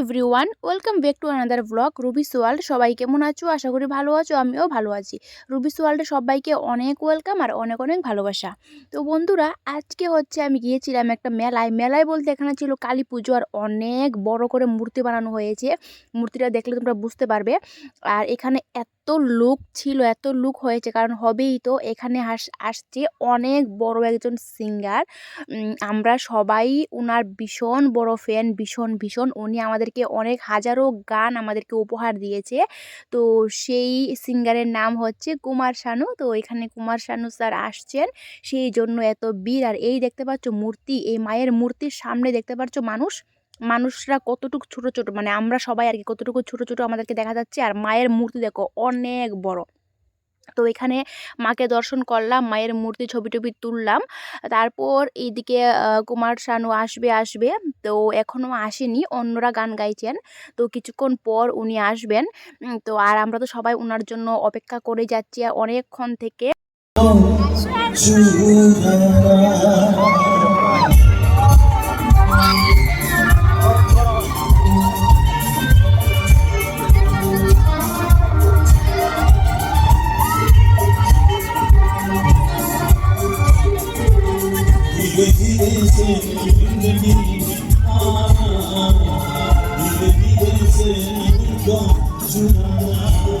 Everyone welcome back to another blog Ruby's world সবাই কেমন আছো? আশা করি ভালো আছো, আমিও ভালো আছি। রুবিস ওয়ার্ল্ডে সবাইকে অনেক ওয়েলকাম আর অনেক অনেক ভালোবাসা। তো বন্ধুরা, আজকে হচ্ছে আমি গিয়েছিলাম একটা মেলায়। মেলায় বলতে এখানে ছিল কালী পুজো আর অনেক বড় করে মূর্তি বানানো হয়েছে। মূর্তিটা দেখলে তোমরা বুঝতে পারবে। আর এখানে এত লুক ছিল, এত লুক হয়েছে, কারণ হবেই তো। এখানে আস আসছে অনেক বড় একজন সিঙ্গার আমরা সবাই ওনার ভীষণ বড় ফ্যান ভীষণ ভীষণ। উনি আমাদেরকে অনেক হাজারো গান আমাদেরকে উপহার দিয়েছে। তো সেই সিঙ্গারের নাম হচ্ছে কুমার শানু। তো এখানে কুমার শানু স্যার আসছেন, সেই জন্য এত বীর আর এই দেখতে পাচ্ছ মূর্তি, এই মায়ের মূর্তির সামনে দেখতে পাচ্ছ মানুষ। মানুষরা কতটুকু ছোট ছোট মানে আমরা সবাই আর কি কতটুকু ছোট ছোট আমাদেরকে দেখা যাচ্ছে। আর মায়ের মূর্তি দেখো, অনেক বড়। তো এখানে মাকে দর্শন করলাম, মায়ের মূর্তি ছবি টবি তুললাম। তারপর এইদিকে কুমার শানু আসবে আসবে। তো এখনও আসেনি, অন্যরা গান গাইছেন। তো কিছুক্ষণ পর উনি আসবেন। তো আর আমরা তো সবাই ওনার জন্য অপেক্ষা করে যাচ্ছি অনেকক্ষণ থেকে। gone tomorrow.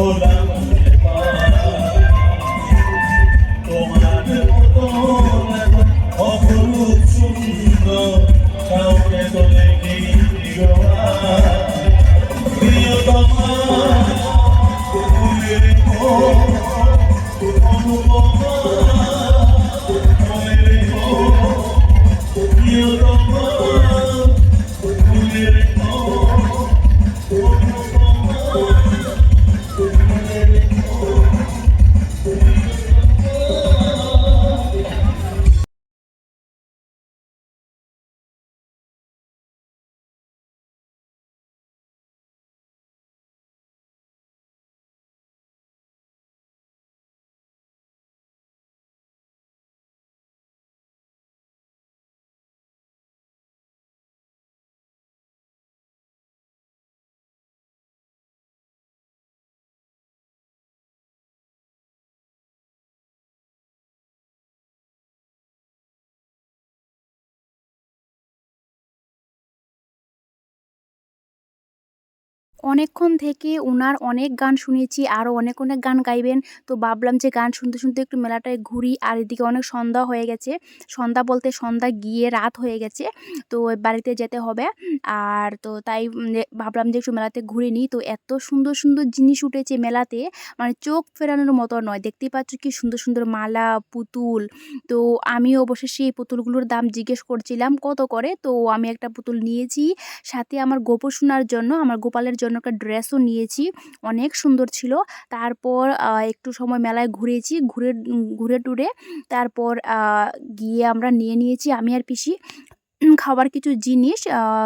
খোলাম অনেকক্ষণ থেকে ওনার অনেক গান শুনেছি আরও অনেক অনেক গান গাইবেন। তো ভাবলাম যে গান শুনতে শুনতে একটু মেলাটায় ঘুরি, আর এদিকে অনেক সন্ধ্যা হয়ে গেছে। সন্ধ্যা বলতে সন্ধ্যা গিয়ে রাত হয়ে গেছে, তো বাড়িতে যেতে হবে। আর তো তাই ভাবলাম যে একটু মেলাতে ঘুরে নিই। তো এত সুন্দর সুন্দর জিনিস উঠেছে মেলাতে মানে চোখ ফেরানোর মতো নয়। দেখতেই পাচ্ছ কি সুন্দর সুন্দর মালা, পুতুল। তো আমি অবশেষে এই পুতুলগুলোর দাম জিজ্ঞেস করছিলাম, কত করে? তো আমি একটা পুতুল নিয়েছি, সাথে আমার গোপ শোনার জন্য, আমার গোপালের জন্য একটা ড্রেসও নিয়েছি, অনেক সুন্দর ছিল। তারপর একটু সময় মেলায় ঘুরেছি, ঘুরে ঘুরে টুরে। তারপর গিয়ে আমরা নিয়ে নিয়েছি, আমি আর পিসি। খাবার কিছু জিনিস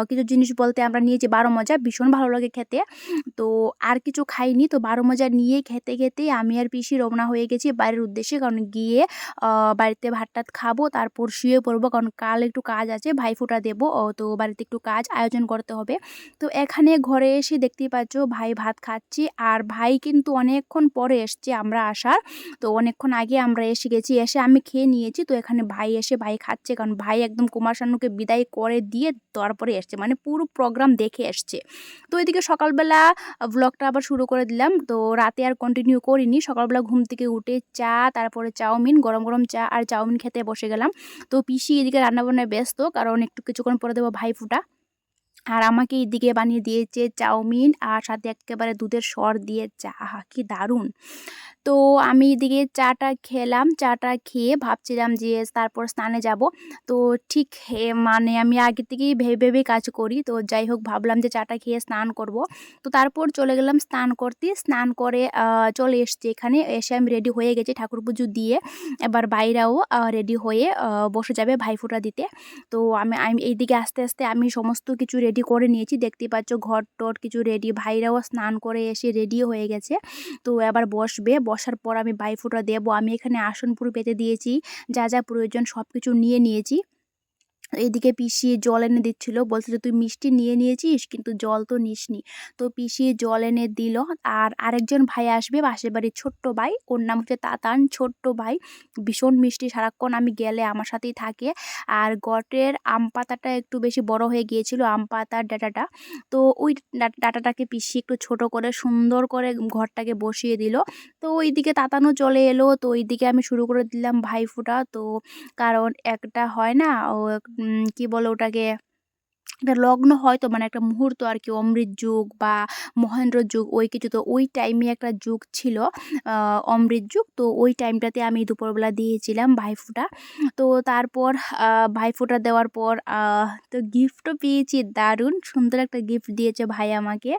কিছু জিনিস বলতে আমরা নিয়েছি বারো মজা ভীষণ ভালো লাগে খেতে। তো আর কিছু খাইনি। তো বারো মজা নিয়ে খেতে, খেতে আমি আর পিসি রওনা হয়ে গেছি বাড়ির উদ্দেশ্যে। কারণ গিয়ে বাড়িতে ভাত-টাত খাব তারপর শুয়ে পড়ব। কারণ কাল একটু কাজ আছে ভাইফোঁটা দেবো। তো বাড়িতে একটু কাজ আয়োজন করতে হবে। তো এখানে ঘরে এসে দেখতেই পাচ্ছ ভাই ভাত খাচ্ছি। আর ভাই কিন্তু অনেকক্ষণ পরে এসছে আমরা আসার। তো অনেকক্ষণ আগে আমরা এসে গেছি। এসে আমি খেয়ে নিয়েছি। তো এখানে ভাই এসে ভাই খাচ্ছে। কারণ ভাই একদম কুমার শানুকে বিদায় করে দিয়ে তারপরে এসছে। মানে পুরো প্রোগ্রাম দেখে এসছে। তো এদিকে সকালবেলা ব্লগটা আবার শুরু করে দিলাম। তো রাতে আর কন্টিনিউ করিনি। সকালবেলা ঘুম থেকে উঠে চা, তারপরে চাউমিন, গরম, গরম চা আর চাউমিন খেতে বসে গেলাম। তো পিসি এদিকে রান্নাবান্নায় ব্যস্ত। কারণ একটু কিছুক্ষণ পরে দেবো ভাইফোঁটা। আর আমাকে এদিকে বানিয়ে দিয়েছে চাউমিন আর সাথে একেবারে দুধের সর দিয়ে চা। কি দারুণ! তো আমি এদিকে চাটা খেলাম। চাটা খেয়ে ভাবছিলাম যে তারপর স্নানে যাব। তো ঠিক মানে আমি আগে থেকেই ভেবে, ভেবে কাজ করি। তো যাই হোক ভাবলাম যে চাটা খেয়ে স্নান করব তো তারপর চলে গেলাম স্নান করতে। স্নান করে চলে এসছি এখানে। এসে আমি রেডি হয়ে গেছি ঠাকুর পুজো দিয়ে। এবার ভাইরাও আ রেডি হয়ে বসে যাবে ভাইফোঁটা দিতে। তো আমি আমি এইদিকে আস্তে, আস্তে আমি সমস্ত কিছু রেডি করে নিয়েছি। দেখতে পাচ্ছ ঘর টট কিছু রেডি। ভাইরাও স্নান করে এসে রেডি হয়ে গেছে। তো এবার বসবে। বসার পর আমি বাইফোটা দেবো। আমি এখানে আসন পুরো পেতে দিয়েছি। যা, যা প্রয়োজন সব কিছু নিয়ে নিয়েছি। এদিকে পিসি জল এনে দিচ্ছিল। বলছিল, "তুই মিষ্টি নিয়ে নিয়েছিস কিন্তু জল তো নিসনি।" তো পিসি জল এনে দিল। আর আরেকজন ভাই আসবে পাশের বাড়ির ছোট্ট ভাই। ওর নাম হচ্ছে তাতান। ছোট্ট ভাই। ভীষণ মিষ্টি সারাক্ষণ আমি গেলে আমার সাথেই থাকে। আর গটের আম পাতাটা একটু বেশি বড় হয়ে গিয়েছিল আম পাতার ডাটাটা তো ওই ডাঁটাটাকে পিসি একটু ছোট করে সুন্দর করে ঘরটাকে বসিয়ে দিল। তো ওইদিকে তাতানও চলে এলো। তো ওইদিকে আমি শুরু করে দিলাম ভাইফোঁটা। তো কারণ একটা হয় না ও কি বলে ওটাকে? একটা লগ্ন হয় তো মানে একটা মুহূর্ত আর কি অমৃত যুগ বা মহেন্দ্র যুগ ওই কিছু। তো ওই টাইমে একটা যুগ ছিল অমৃত যুগ। তো ওই টাইমটাতে আমি দুপুরবেলা দিয়েছিলাম ভাইফোঁটা। তো তারপর ভাইফোঁটা দেওয়ার পর তো গিফটও পেয়েছি দারুণ সুন্দর একটা গিফট দিয়েছে ভাই আমাকে।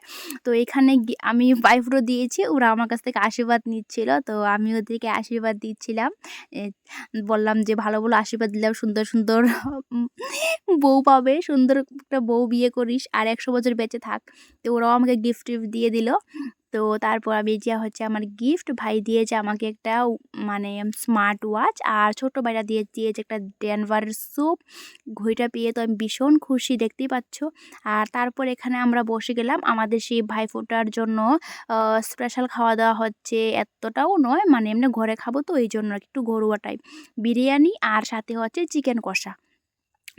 তো এখানে আমি ভাইফোঁটা দিয়েছি। ওরা আমার কাছ থেকে আশীর্বাদ নিচ্ছিল। তো আমি ওদেরকে আশীর্বাদ দিচ্ছিলাম। বললাম যে, "ভালো, ভালো আশীর্বাদ দিলাম। সুন্দর, সুন্দর বউ পাবে। সুন্দর একটা বউ বিয়ে করিস। আর ১০০ বছর বেঁচে থাক।" তো ওরাও আমাকে গিফট-টিফট দিয়ে দিল। তো তারপর আমি যে হচ্ছে আমার গিফট। ভাই দিয়েছে আমাকে একটা মানে স্মার্ট ওয়াচ। আর ছোট ভাইরা দিয়ে, দিয়েছে একটা ডেনভারের স্যুপ। ঘড়িটা পেয়ে তো আমি ভীষণ খুশি, দেখতেই পাচ্ছ। আর তারপর এখানে আমরা বসে গেলাম। আমাদের সেই ভাইফোঁটার জন্য স্পেশাল খাওয়া-দাওয়া হচ্ছে। এতটাও নয় মানে এমনি ঘরে খাব তো এইজন্য আরকি একটু ঘরোয়া টাইপ। বিরিয়ানি আর সাথে হচ্ছে চিকেন কষা।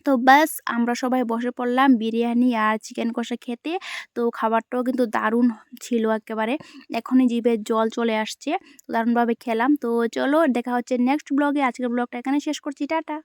তো ব্যাস আমরা সবাই বসে পড়লাম বিরিয়ানি আর চিকেন কষা খেতে। তো খাবারটাও কিন্তু দারুণ ছিল একেবারে এখনই জিভে জল চলে আসছে। দারুণভাবে খেলাম। তো চলো দেখা হচ্ছে নেক্সট ব্লগে। আজকের ব্লগটা এখানে শেষ করছি। টাটা।